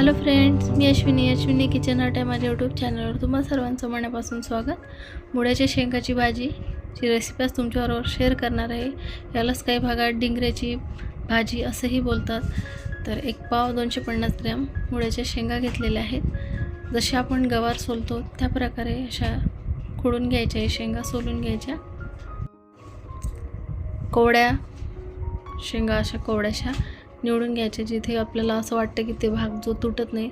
Hello friends मी Ashwini. Ashwini kitchen art आहे माझ्या यूट्यूब चॅनलवर तुम्हा सर्वांचं मनापासून स्वागत. मुळ्याच्या शेंगाची भाजी ची रेसिपी आज तुमच्याबरोबर शेअर करणार आहे यालाच काही भागात डिंगऱ्याची भाजी असंही बोलतात. तर एक पाव दोनशे पन्नास ग्रॅम मुळ्याच्या शेंगा घेतलेल्या आहेत. जसे आपण गवार सोलतो त्या प्रकारे अशा खोडून घ्यायच्या शेंगा सोलून घ्यायच्या. कोवड्या शेंगा अशा कोवड्याशा. निवडून घ्यायचे जिथे आपल्याला असं वाटतं की ते भाग जो तुटत नाही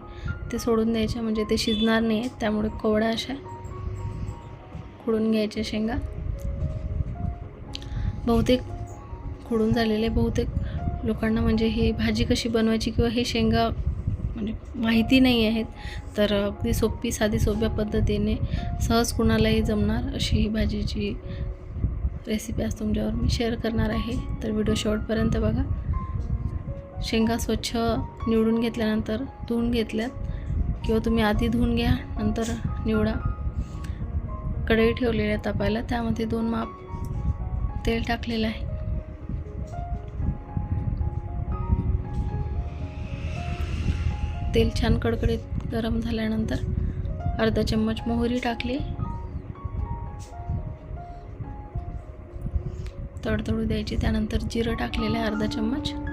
ते सोडून द्यायचे म्हणजे ते शिजणार नाही त्यामुळे कोवड्या अशा खुडून घ्यायच्या शेंगा. बहुतेक खुडून झालेले बहुतेक लोकांना म्हणजे ही भाजी कशी बनवायची किंवा हे शेंगा म्हणजे माहिती नाही आहेत तर अगदी सोपी साधी सोप्या पद्धतीने सहज कुणालाही जमणार अशी ही भाजीची रेसिपी आज तुमच्यावर मी शेअर करणार आहे. तर व्हिडिओ शेवटपर्यंत बघा. शेंगा स्वच्छ निवडून घेतल्यानंतर धुवून घेतल्यात. किंवा तुम्ही आधी धुवून घ्या नंतर निवडा. कढई ठेवलेली आहे तापायला त्यामध्ये दोन माप तेल टाकलेलं आहे. तेल छान कडकडीत गरम झाल्यानंतर अर्धा चम्मच मोहरी टाकली. तडतडू द्यायची त्यानंतर जिरं टाकलेलं आहे अर्धा चम्मच.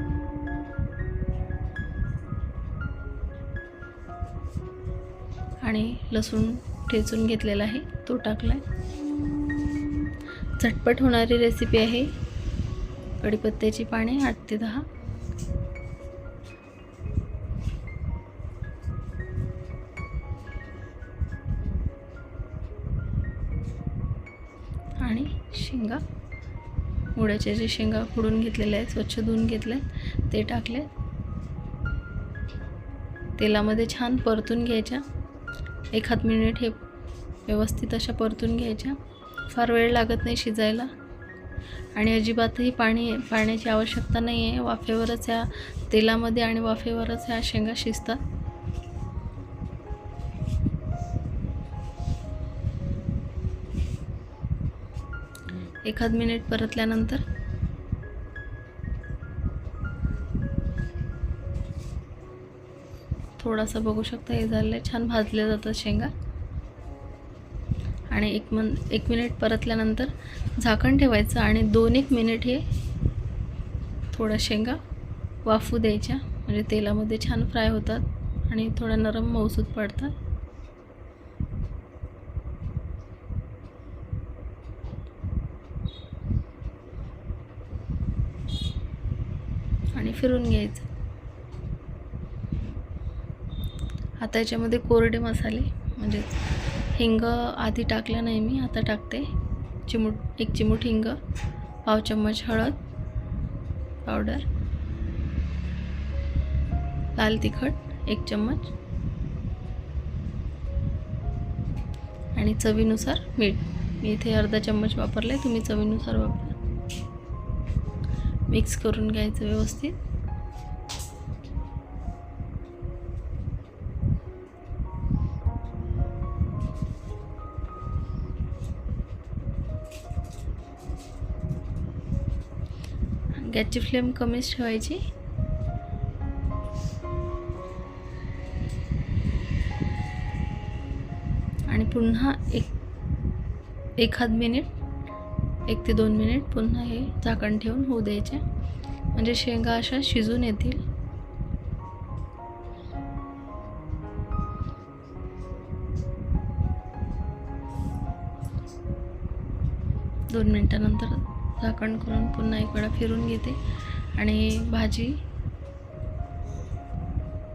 आणि लसूण ठेचून घेतलेला आहे. तो टाकला आहे झटपट होणारी रेसिपी आहे. कढीपत्त्याची पाने आठ ते दहा. आणि शेंगा. मुळ्याचे जे शेंगा फोडून घेतलेले आहेत स्वच्छ धुवून घेतले ते टाकले तेलामध्ये छान परतून घ्यायच्या. एखाद मिनिट हे व्यवस्थित अशा परतून घ्यायच्या. फार वेळ लागत नाही शिजायला. आणि अजिबातही पाणी पाण्याची आवश्यकता नाही आहे वाफेवरच ह्या तेलामध्ये आणि वाफेवरच ह्या शेंगा शिजतात. एखाद मिनिट परतल्यानंतर थोडासा बघू शकता हे झालं छान भाजल्या जातात शेंगा. आणि एक मन एक मिनिट परतल्यानंतर झाकण ठेवायचं आणि दोन एक मिनिट हे थोडा शेंगा वाफू द्यायच्या. म्हणजे तेलामध्ये छान फ्राय होतात आणि थोडा नरम मौसूद पडतात. आणि फिरून घ्यायचं. आता याच्यामध्ये कोरडे मसाले म्हणजे हिंग आधी टाकला नाही मी आता टाकते. चिमूट एक चिमूट हिंग पाव चम्मच हळद पावडर लाल तिखट एक चम्मच आणि चवीनुसार मीठ. मी इथे अर्धा चम्मच वापरला आहे तुम्ही चवीनुसार वापरा. मिक्स करून घ्यायचं व्यवस्थित. गॅसची फ्लेम कमीच ठेवायची. आणि पुन्हा एक एखाद मिनिट एक ते दोन मिनिट पुन्हा हे झाकण ठेवून होऊ द्यायचे. म्हणजे शेंगा अशा शिजून येतील. दोन मिनटानंतर झाकण करून पुन्हा एक वेळा फिरून घेते. आणि भाजी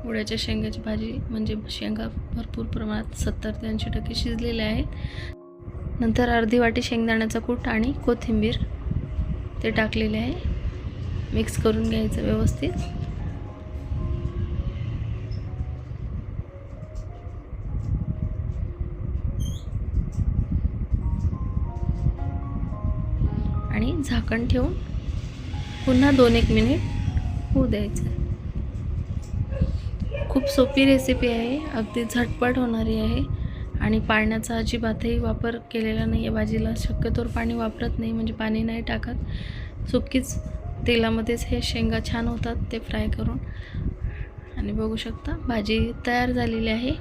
उड्याच्या शेंगाची भाजी म्हणजे शेंगा भरपूर प्रमाणात सत्तर ते ऐंशी टक्के शिजलेले आहेत. नंतर अर्धी वाटी शेंगदाण्याचा कूट आणि कोथिंबीर ते टाकलेले आहे. मिक्स करून घ्यायचं व्यवस्थित. झाकण ठेवून पुन्हा दोन एक मिनिट होऊ द्यायचं. खूप सोपी रेसिपी आहे अगदी झटपट होणारी आहे आणि पाण्याचा अजिबातही वापर केलेला नाही आहे भाजीला शक्यतोवर पाणी वापरत नाही म्हणजे पाणी नाही टाकत. सुकीच तेलामध्येच हे शेंगा छान होतात ते फ्राय करून. आणि बघू शकता भाजी तयार झालेली आहे.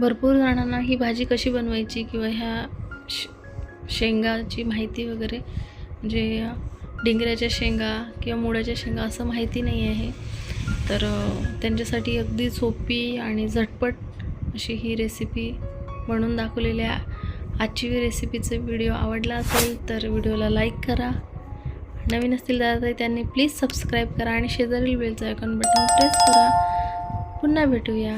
भरपूर जणांना ही भाजी कशी बनवायची किंवा ह्या श शेंगाची माहिती वगैरे म्हणजे डिंगऱ्याच्या शेंगा किंवा मुळ्याच्या शेंगा असं माहिती नाही आहे. तर त्यांच्यासाठी अगदी सोपी आणि झटपट अशी ही रेसिपी बनवून दाखवलेली आजची रेसिपीचा व्हिडिओ आवडला असेल तर व्हिडिओला लाईक करा. नवीन असतील दादा त्यांनी प्लीज सबस्क्राईब करा आणि शेजारील बेलचं आयकॉन बटन प्रेस करा. पुन्हा भेटूया.